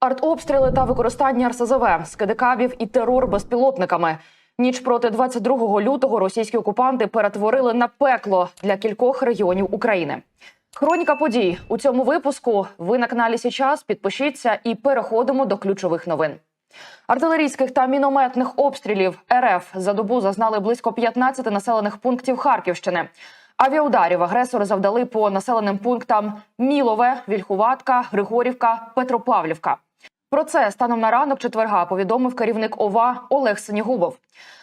Артобстріли та використання РСЗВ, скидикабів і терор безпілотниками. Ніч проти 22 лютого російські окупанти перетворили на пекло для кількох регіонів України. Хроніка подій у цьому випуску. Ви на каналі Січас. Підпишіться і переходимо до ключових новин. Артилерійських та мінометних обстрілів РФ за добу зазнали близько 15 населених пунктів Харківщини. Авіаударів агресори завдали по населеним пунктам Мілове, Вільхуватка, Григорівка, Петропавлівка. Про це станом на ранок четверга повідомив керівник ОВА Олег Синігубов.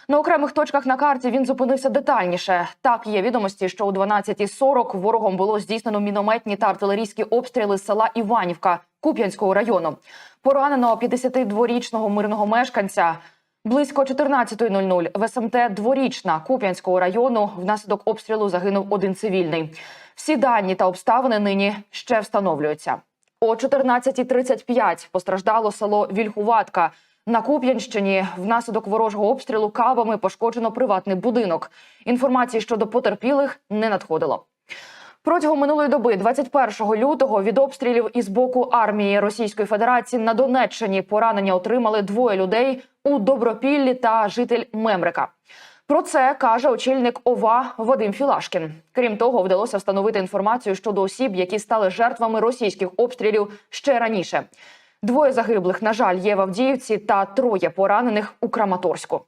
На окремих точках на карті він зупинився детальніше. Так є відомості, що о 12.40 ворогом було здійснено мінометні та артилерійські обстріли з села Іванівка Куп'янського району. Поранено 52-річного мирного мешканця. Близько 14.00 в СМТ дворічна Куп'янського району внаслідок обстрілу загинув один цивільний. Всі дані та обставини нині ще встановлюються. О 14.35 постраждало село Вільхуватка. На Куп'янщині внаслідок ворожого обстрілу кавами пошкоджено приватний будинок. Інформації щодо потерпілих не надходило. Протягом минулої доби, 21 лютого, від обстрілів із боку армії Російської Федерації на Донеччині поранення отримали двоє людей у Добропіллі та житель Мемрика. Про це каже очільник ОВА Вадим Філашкін. Крім того, вдалося встановити інформацію щодо осіб, які стали жертвами російських обстрілів ще раніше. Двоє загиблих, на жаль, є в Авдіївці та троє поранених у Краматорську.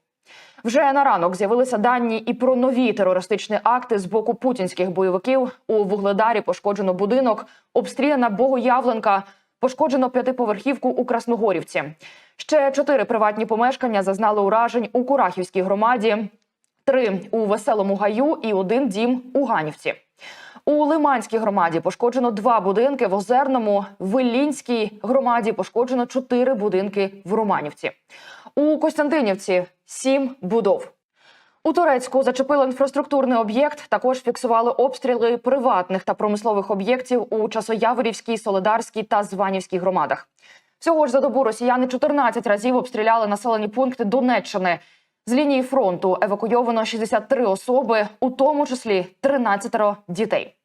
Вже на ранок з'явилися дані і про нові терористичні акти з боку путінських бойовиків. У Вугледарі пошкоджено будинок, обстріляна Богоявленка, пошкоджено п'ятиповерхівку у Красногорівці. Ще чотири приватні помешкання зазнали уражень у Курахівській громаді, три у Веселому Гаю і один дім у Ганівці. У Лиманській громаді пошкоджено два будинки в Озерному. В Іллінській громаді пошкоджено чотири будинки в Романівці. У Костянтинівці сім будов. У Турецьку зачепило інфраструктурний об'єкт. Також фіксували обстріли приватних та промислових об'єктів у Часояворівській, Солидарській та Званівській громадах. Всього ж за добу росіяни 14 разів обстріляли населені пункти Донеччини. З лінії фронту евакуйовано 63 особи, у тому числі 13 дітей.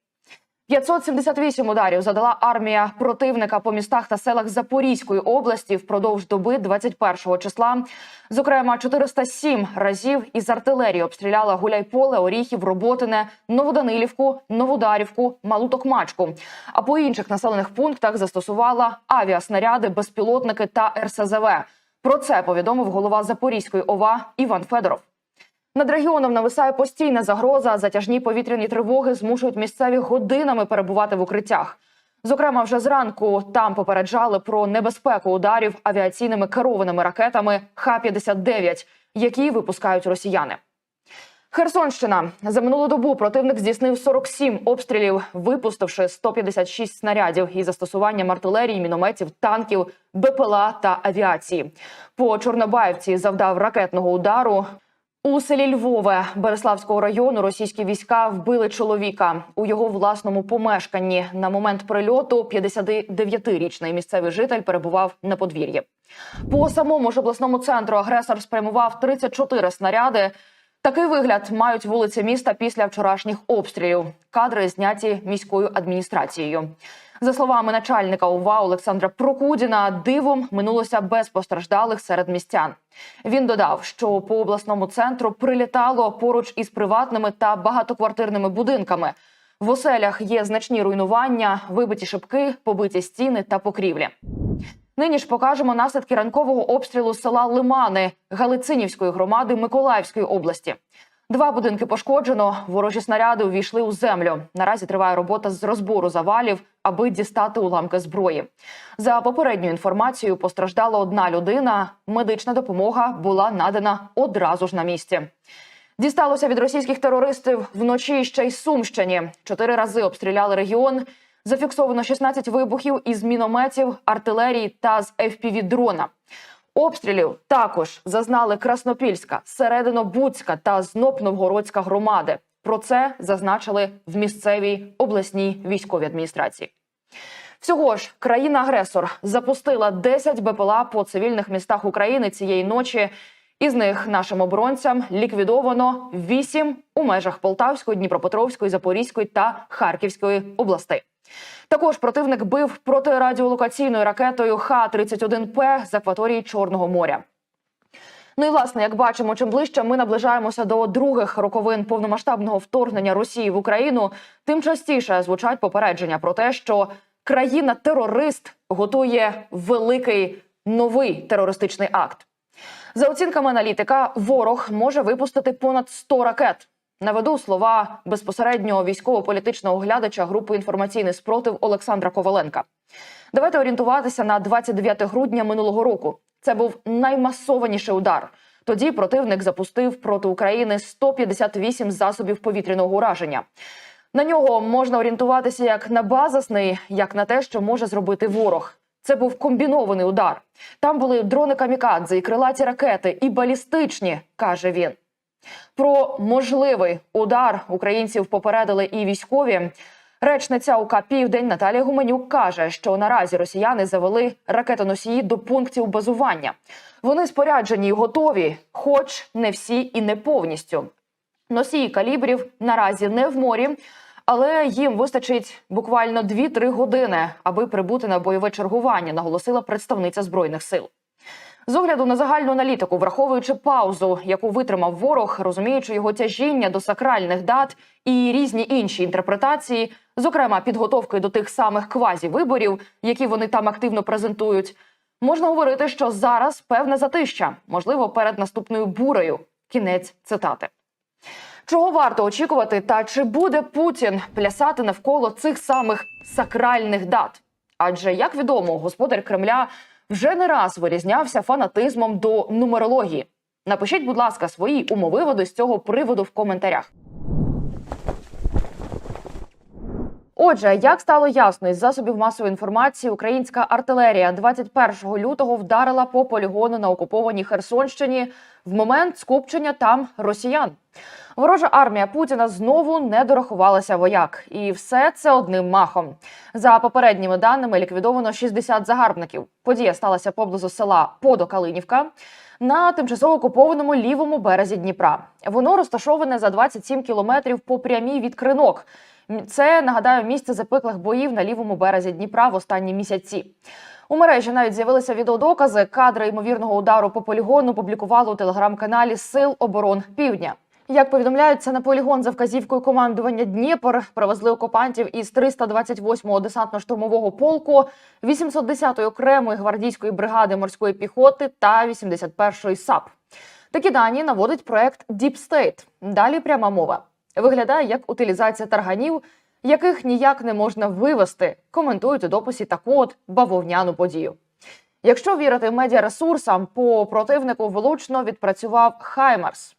578 ударів задала армія противника по містах та селах Запорізької області впродовж доби 21 числа. Зокрема, 407 разів із артилерії обстріляла Гуляйполе, Оріхів, Роботине, Новоданилівку, Новодарівку, Малу Токмачку. А по інших населених пунктах застосувала авіаснаряди, безпілотники та РСЗВ. Про це повідомив голова Запорізької ОВА Іван Федоров. Над регіоном нависає постійна загроза. Затяжні повітряні тривоги змушують місцеві годинами перебувати в укриттях. Зокрема, вже зранку там попереджали про небезпеку ударів авіаційними керованими ракетами Х-59, які випускають росіяни. Херсонщина за минулу добу противник здійснив 47 обстрілів, випустивши 156 снарядів із застосуванням артилерії, мінометів, танків, БПЛА та авіації. По Чорнобаївці завдав ракетного удару. У селі Львове Береславського району російські війська вбили чоловіка у його власному помешканні. На момент прильоту 59-річний місцевий житель перебував на подвір'ї. По самому ж обласному центру агресор спрямував 34 снаряди. Такий вигляд мають вулиці міста після вчорашніх обстрілів. Кадри зняті міською адміністрацією. За словами начальника УВА Олександра Прокудіна, дивом минулося без постраждалих серед містян. Він додав, що по обласному центру прилітало поруч із приватними та багатоквартирними будинками. В оселях є значні руйнування, вибиті шибки, побиті стіни та покрівлі. Нині ж покажемо наслідки ранкового обстрілу села Лимани Галицинівської громади Миколаївської області. Два будинки пошкоджено. Ворожі снаряди увійшли у землю. Наразі триває робота з розбору завалів, аби дістати уламки зброї. За попередньою інформацією, постраждала одна людина. Медична допомога була надана одразу ж на місці. Дісталося від російських терористів вночі ще й Сумщині. Чотири рази обстріляли регіон. Зафіксовано 16 вибухів із мінометів, артилерії та з FPV-дрона. Обстрілів також зазнали Краснопільська, Серединобудська та Знопновгородська громади. Про це зазначили в місцевій обласній військовій адміністрації. Всього ж країна-агресор запустила 10 БПЛА по цивільних містах України цієї ночі. Із них нашим оборонцям ліквідовано 8 у межах Полтавської, Дніпропетровської, Запорізької та Харківської областей. Також противник бив протирадіолокаційною ракетою Х-31П з акваторії Чорного моря. Ну і власне, як бачимо, чим ближче ми наближаємося до других роковин повномасштабного вторгнення Росії в Україну, тим частіше звучать попередження про те, що країна-терорист готує великий новий терористичний акт. За оцінками аналітика, ворог може випустити понад 100 ракет. Наведу слова безпосереднього військово-політичного оглядача групи інформаційний спротив Олександра Коваленка. Давайте орієнтуватися на 29 грудня минулого року. Це був наймасованіший удар. Тоді противник запустив проти України 158 засобів повітряного ураження. На нього можна орієнтуватися як на базисний, як на те, що може зробити ворог. Це був комбінований удар. Там були дрони камікадзе, і крилаті ракети, і балістичні, каже він. Про можливий удар українців попередили і військові. Речниця УК Південь Наталія Гуменюк каже, що наразі росіяни завели ракетоносії до пунктів базування. Вони споряджені і готові, хоч не всі і не повністю. Носії калібрів наразі не в морі, але їм вистачить буквально 2-3 години, аби прибути на бойове чергування, наголосила представниця збройних сил. З огляду на загальну аналітику, враховуючи паузу, яку витримав ворог, розуміючи його тяжіння до сакральних дат і різні інші інтерпретації, зокрема підготовки до тих самих квазі-виборів, які вони там активно презентують, можна говорити, що зараз певне затища, можливо, перед наступною бурею. Кінець цитати. Чого варто очікувати, та чи буде Путін плясати навколо цих самих сакральних дат? Адже як відомо, господар Кремля вже не раз вирізнявся фанатизмом до нумерології. Напишіть, будь ласка, свої умовиводи з цього приводу в коментарях. Отже, як стало ясно із засобів масової інформації, українська артилерія 21 лютого вдарила по полігону на окупованій Херсонщині в момент скупчення там росіян. Ворожа армія Путіна знову не дорахувалася вояк, і все це одним махом. За попередніми даними ліквідовано 60 загарбників. Подія сталася поблизу села Подокалинівка на тимчасово окупованому лівому березі Дніпра. Воно розташоване за 27 кілометрів по прямій від кринок. Це нагадаю місце запеклих боїв на лівому березі Дніпра в останні місяці. У мережі навіть з'явилися відеодокази. Кадри ймовірного удару по полігону публікували у телеграм-каналі Сил оборон Півдня. Як повідомляється, на полігон за вказівкою командування Дніпр привезли окупантів із 328-го десантно-штурмового полку, 810-ї окремої гвардійської бригади морської піхоти та 81-ї САП. Такі дані наводить проект Deep State. Далі пряма мова виглядає як утилізація тарганів, яких ніяк не можна вивести. Коментують у дописі таку от бавовняну подію. Якщо вірити медіаресурсам, по противнику влучно відпрацював Хаймарс.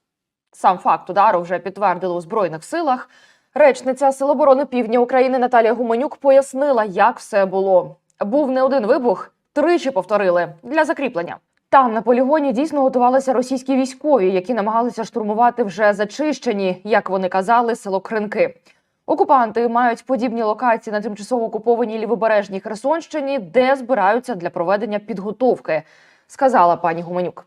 Сам факт удару вже підтвердили у збройних силах. Речниця Сил оборони Півдня України Наталія Гуменюк пояснила, як все було. Був не один вибух, тричі повторили для закріплення. Там на полігоні дійсно готувалися російські військові, які намагалися штурмувати вже зачищені, як вони казали, село Кринки. Окупанти мають подібні локації на тимчасово окупованій лівобережній Херсонщині, де збираються для проведення підготовки, сказала пані Гуменюк.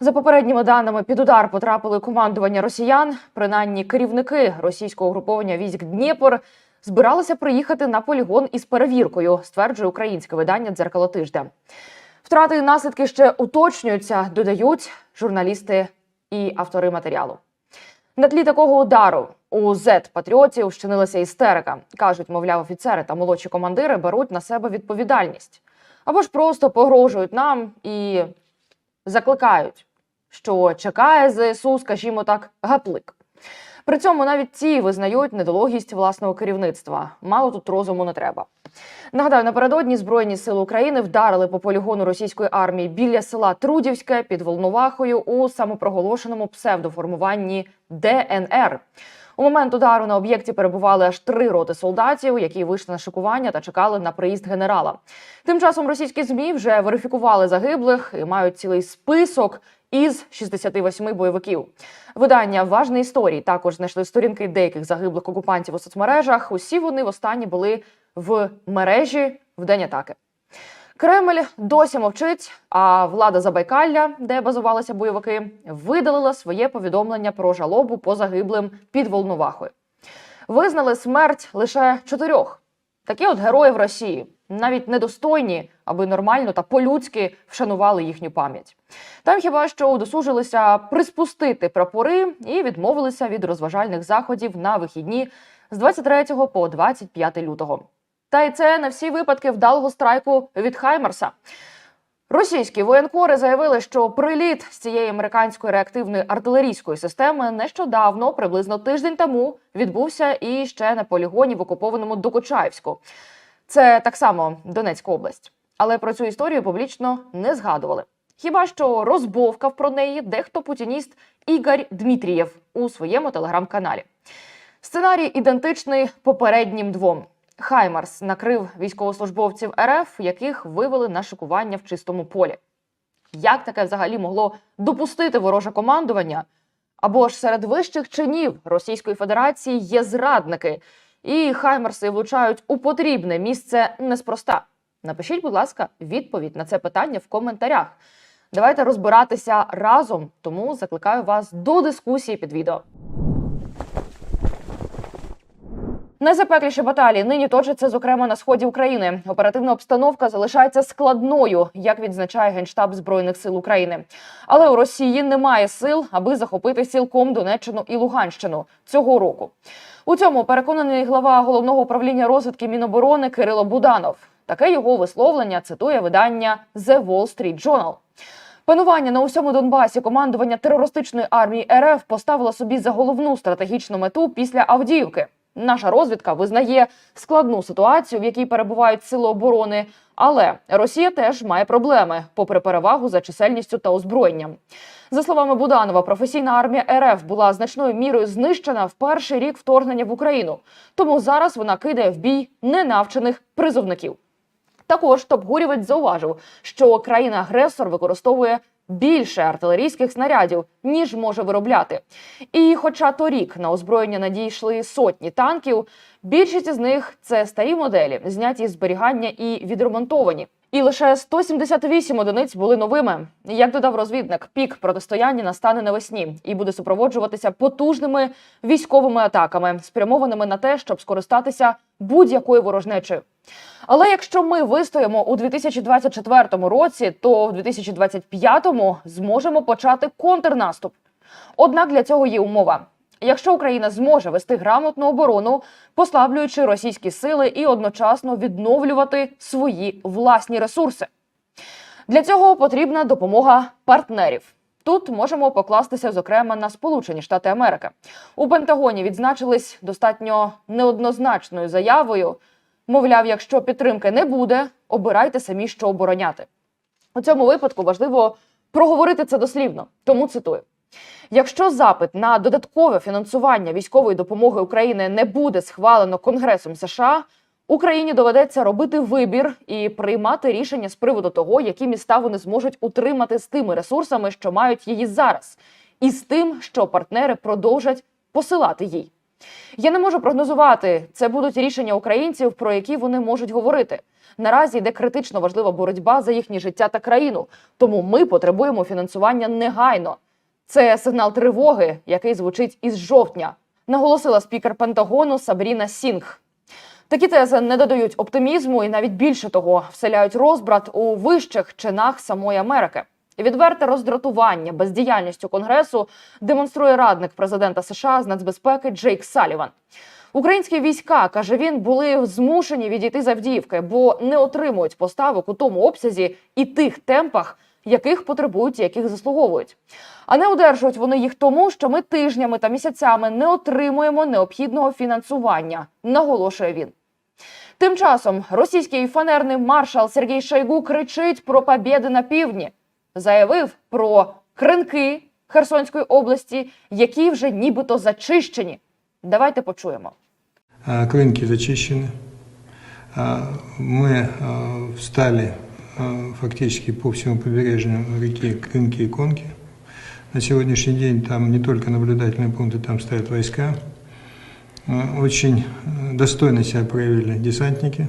За попередніми даними, під удар потрапили командування росіян. Принаймні, керівники російського угруповання військ Дніпр збиралися приїхати на полігон із перевіркою, стверджує українське видання Дзеркало тиждень. Втрати і наслідки ще уточнюються, додають журналісти і автори матеріалу. На тлі такого удару у зет патріотів вчинилася істерика. кажуть, мовляв, офіцери та молодші командири беруть на себе відповідальність або ж просто погрожують нам і закликають, що чекає ЗСУ, скажімо так, гаплик. При цьому навіть ці визнають недологість власного керівництва. Мало тут розуму не треба. Нагадаю, напередодні Збройні сили України вдарили по полігону російської армії біля села Трудівське під Волновахою у самопроголошеному псевдоформуванні ДНР. У момент удару на об'єкті перебували аж три роти солдатів, які вийшли на шикування та чекали на приїзд генерала. Тим часом російські змі вже верифікували загиблих і мають цілий список із 68 бойовиків. Видання важної історії також знайшли сторінки деяких загиблих окупантів у соцмережах. Усі вони востаннє були в мережі в день атаки. Кремль досі мовчить. А влада Забайкалля, де базувалися бойовики, видалила своє повідомлення про жалобу по загиблим під Волновахою. Визнали смерть лише чотирьох. Такі от герої в Росії навіть недостойні, аби нормально та по-людськи вшанували їхню пам'ять. Там хіба що удосужилися приспустити прапори і відмовилися від розважальних заходів на вихідні з 23 по 25 лютого. Та й це не всі випадки вдалого страйку від Хаймерса. Російські воєнкори заявили, що приліт з цієї американської реактивної артилерійської системи нещодавно, приблизно тиждень тому, відбувся і ще на полігоні в окупованому Докучаївську. Це так само Донецька область. Але про цю історію публічно не згадували. Хіба що розбовкав про неї дехто путініст Ігор Дмитрієв у своєму телеграм-каналі. Сценарій ідентичний попереднім двом. Хаймарс накрив військовослужбовців РФ, яких вивели на шикування в чистому полі. Як таке взагалі могло допустити вороже командування? Або ж серед вищих чинів Російської Федерації є зрадники, і хаймерси влучають у потрібне місце неспроста. Напишіть, будь ласка, відповідь на це питання в коментарях. Давайте розбиратися разом, тому закликаю вас до дискусії під відео. Найзапекліші баталії нині точаться, зокрема на сході України. Оперативна обстановка залишається складною, як відзначає генштаб збройних сил України. Але у Росії немає сил, аби захопити цілком Донеччину і Луганщину цього року. У цьому переконаний глава головного управління розвідки Міноборони Кирило Буданов. Таке його висловлення цитує видання The Wall Street Journal. Панування на усьому Донбасі командування терористичної армії РФ поставило собі за головну стратегічну мету після Авдіївки. Наша розвідка визнає складну ситуацію, в якій перебувають сили оборони. Але Росія теж має проблеми, попри перевагу за чисельністю та озброєнням. За словами Буданова, професійна армія РФ була значною мірою знищена в перший рік вторгнення в Україну. Тому зараз вона кидає в бій ненавчених призовників. Також Топгурівець зауважив, що країна-агресор використовує більше артилерійських снарядів, ніж може виробляти. І хоча торік на озброєння надійшли сотні танків, більшість з них це старі моделі, зняті з зберігання і відремонтовані. І лише 178 одиниць були новими. Як додав розвідник, пік протистояння настане навесні і буде супроводжуватися потужними військовими атаками, спрямованими на те, щоб скористатися будь-якою ворожнечею. Але якщо ми вистоїмо у 2024 році, то в 2025 зможемо почати контрнаступ. Однак для цього є умова. Якщо Україна зможе вести грамотну оборону, послаблюючи російські сили і одночасно відновлювати свої власні ресурси, для цього потрібна допомога партнерів. Тут можемо покластися, зокрема, на Сполучені Штати Америки. У Пентагоні відзначились достатньо неоднозначною заявою. Мовляв, якщо підтримки не буде, обирайте самі, що обороняти. У цьому випадку важливо проговорити це дослівно. Тому цитую: якщо запит на додаткове фінансування військової допомоги України не буде схвалено Конгресом США, Україні доведеться робити вибір і приймати рішення з приводу того, які міста вони зможуть утримати з тими ресурсами, що мають її зараз, і з тим, що партнери продовжать посилати їй. Я не можу прогнозувати, це будуть рішення українців, про які вони можуть говорити. Наразі йде критично важлива боротьба за їхнє життя та країну, тому ми потребуємо фінансування негайно. Це сигнал тривоги, який звучить із жовтня, наголосила спікер Пентагону Сабріна Сінг. Такі тези не додають оптимізму і навіть більше того вселяють розбрат у вищих чинах самої Америки. Відверте роздратування бездіяльністю конгресу демонструє радник президента США з нацбезпеки Джейк Саліван. Українські війська каже він були змушені відійти з бо не отримують поставок у тому обсязі і тих темпах, яких потребують, яких заслуговують. А не одержують вони їх тому, що ми тижнями та місяцями не отримуємо необхідного фінансування, наголошує він. Тим часом російський фанерний маршал Сергій Шойгу кричить про побєди на півдні, заявив про кринки Херсонської області, які вже нібито зачищені. Давайте почуємо. Зачищены. А, Мы встали фактически по всему побережью реки Клинки и Конки. На сегодняшний день там не только наблюдательные пункты, там стоят войска. А, Очень э, достойно себя проявили десантники.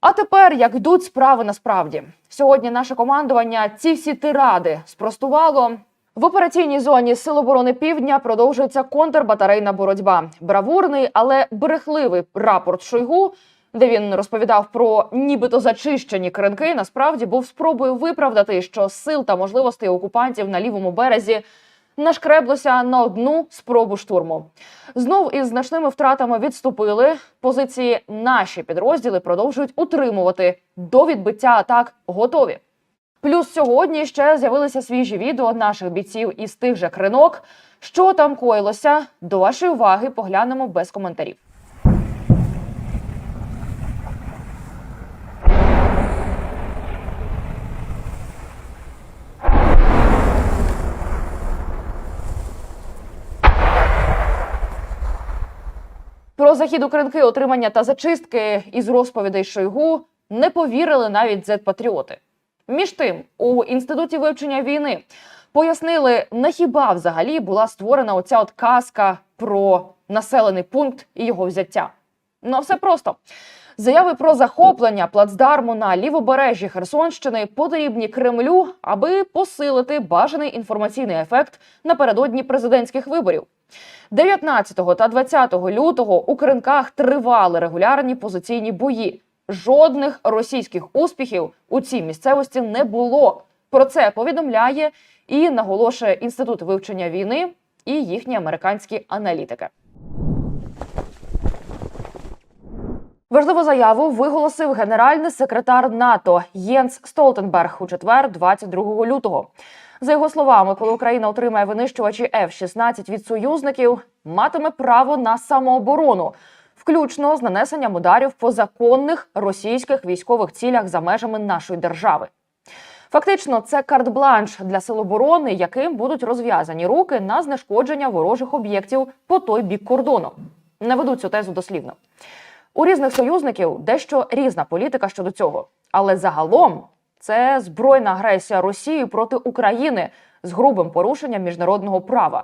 А тепер як йдуть справи насправді сьогодні наше командування ці всі тиради спростувало. В операційній зоні Сил оборони Півдня продовжується контрбатарейна боротьба. Бравурний, але брехливий рапорт Шойгу де він розповідав про нібито зачищені кринки, насправді був спробою виправдати, що сил та можливостей окупантів на лівому березі нашкреблося на одну спробу штурму. Знов із значними втратами відступили. Позиції наші підрозділи продовжують утримувати до відбиття атак. Готові. Плюс сьогодні ще з'явилися свіжі відео наших бійців із тих же кринок. Що там коїлося? До вашої уваги поглянемо без коментарів. Про захід Укринки, отримання та зачистки із розповідей Шойгу не повірили навіть зет-патріоти. Між тим, у інституті вивчення війни пояснили, на хіба взагалі була створена оця от казка про населений пункт і його взяття. Ну, все просто. Заяви про захоплення плацдарму на лівобережжі Херсонщини потрібні Кремлю, аби посилити бажаний інформаційний ефект напередодні президентських виборів. 19 та 20 лютого у кринках тривали регулярні позиційні бої. Жодних російських успіхів у цій місцевості не було. Про це повідомляє і наголошує інститут вивчення війни і їхні американські аналітики. Важливу заяву виголосив генеральний секретар НАТО Єнс Столтенберг у четвер, 22 лютого. За його словами, коли Україна отримає винищувачі F-16 від союзників, матиме право на самооборону, включно з нанесенням ударів по законних російських військових цілях за межами нашої держави. Фактично, це карт-бланш для сил оборони, яким будуть розв'язані руки на знешкодження ворожих об'єктів по той бік кордону. Наведу цю тезу дослівно. У різних союзників дещо різна політика щодо цього, але загалом це збройна агресія Росії проти України з грубим порушенням міжнародного права.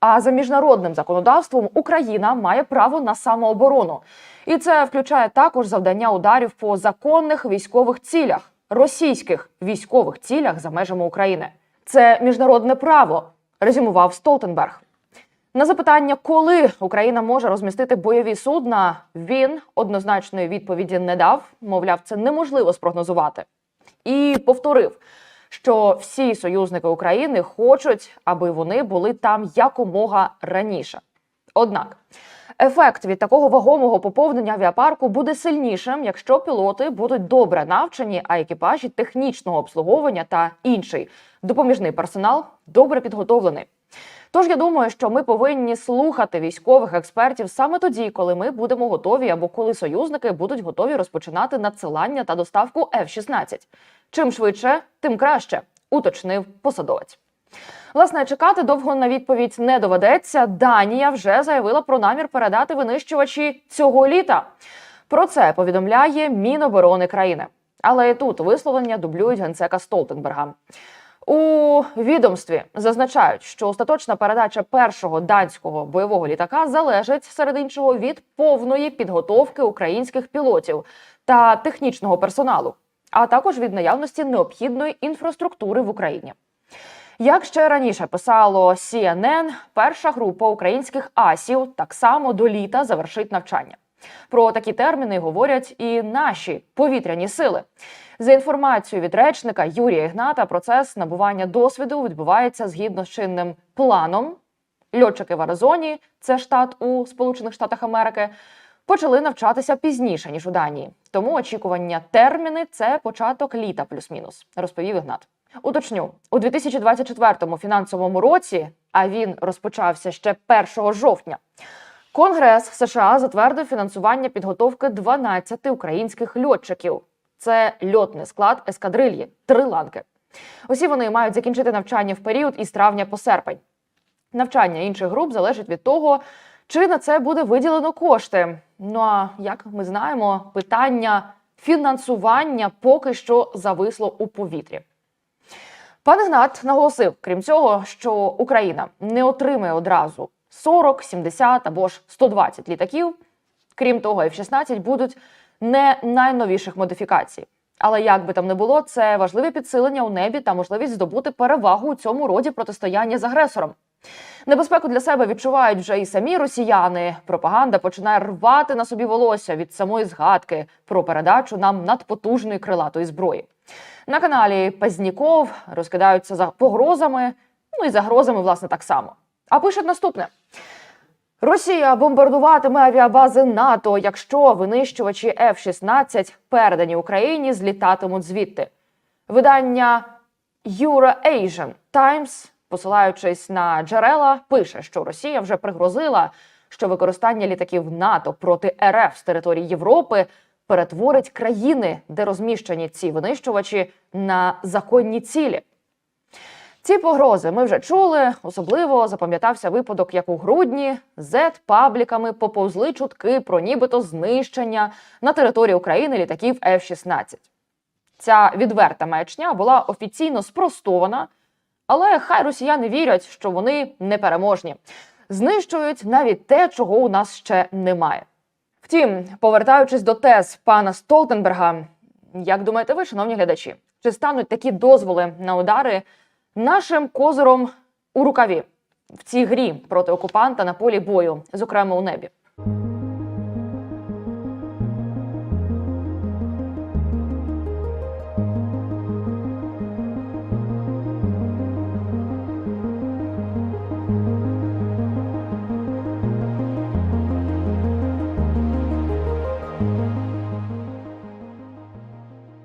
А за міжнародним законодавством Україна має право на самооборону, і це включає також завдання ударів по законних військових цілях, російських військових цілях за межами України. Це міжнародне право, резюмував Столтенберг. На запитання, коли Україна може розмістити бойові судна, він однозначної відповіді не дав. Мовляв, це неможливо спрогнозувати. І повторив, що всі союзники України хочуть, аби вони були там якомога раніше. Однак ефект від такого вагомого поповнення авіапарку буде сильнішим, якщо пілоти будуть добре навчені, а екіпажі технічного обслуговування та інший допоміжний персонал добре підготовлений. Тож я думаю, що ми повинні слухати військових експертів саме тоді, коли ми будемо готові, або коли союзники будуть готові розпочинати надсилання та доставку F-16. Чим швидше, тим краще, уточнив посадовець. Власне, чекати довго на відповідь не доведеться. Данія вже заявила про намір передати винищувачі цього літа. Про це повідомляє Міноборони країни. Але і тут висловлення дублюють генсека Столтенберга. У відомстві зазначають, що остаточна передача першого данського бойового літака залежить серед іншого від повної підготовки українських пілотів та технічного персоналу, а також від наявності необхідної інфраструктури в Україні. Як ще раніше писало CNN, перша група українських асів так само до літа завершить навчання. Про такі терміни говорять і наші повітряні сили. За інформацією від речника Юрія Ігната, процес набування досвіду відбувається згідно з чинним планом. Льотчики в Аризоні, це штат у Сполучених Штатах Америки, почали навчатися пізніше ніж у Данії. Тому очікування терміни це початок літа, плюс-мінус, розповів Ігнат. Уточню, у 2024 фінансовому році, а він розпочався ще 1 жовтня. Конгрес США затвердив фінансування підготовки 12 українських льотчиків. Це льотний склад ескадрильї, три ланки. Усі вони мають закінчити навчання в період із травня по серпень. Навчання інших груп залежить від того, чи на це буде виділено кошти. Ну а як ми знаємо, питання фінансування поки що зависло у повітрі. Пан Ігнат наголосив, крім цього, що Україна не отримає одразу 40, 70 або ж 120 літаків. Крім того, F-16 будуть не найновіших модифікацій. Але як би там не було, це важливе підсилення у небі та можливість здобути перевагу у цьому роді протистояння з агресором. Небезпеку для себе відчувають вже і самі росіяни. Пропаганда починає рвати на собі волосся від самої згадки про передачу нам надпотужної крилатої зброї. На каналі Пазніков розкидаються за погрозами, ну і загрозами, власне, так само. А пишуть наступне: Росія бомбардуватиме авіабази НАТО, якщо винищувачі F-16, передані Україні, злітатимуть звідти. Видання Euro-Asian Times, посилаючись на джерела, пише, що Росія вже пригрозила, що використання літаків НАТО проти РФ з території Європи перетворить країни, де розміщені ці винищувачі, на законні цілі. Ці погрози ми вже чули. Особливо запам'ятався випадок, як у грудні зет пабліками поповзли чутки про нібито знищення на території України літаків F-16. Ця відверта маячня була офіційно спростована, але хай росіяни вірять, що вони непереможні, знищують навіть те, чого у нас ще немає. Втім, повертаючись до тез пана Столтенберга, як думаєте ви, шановні глядачі, чи стануть такі дозволи на удари нашим козиром у рукаві в цій грі проти окупанта на полі бою, зокрема у небі?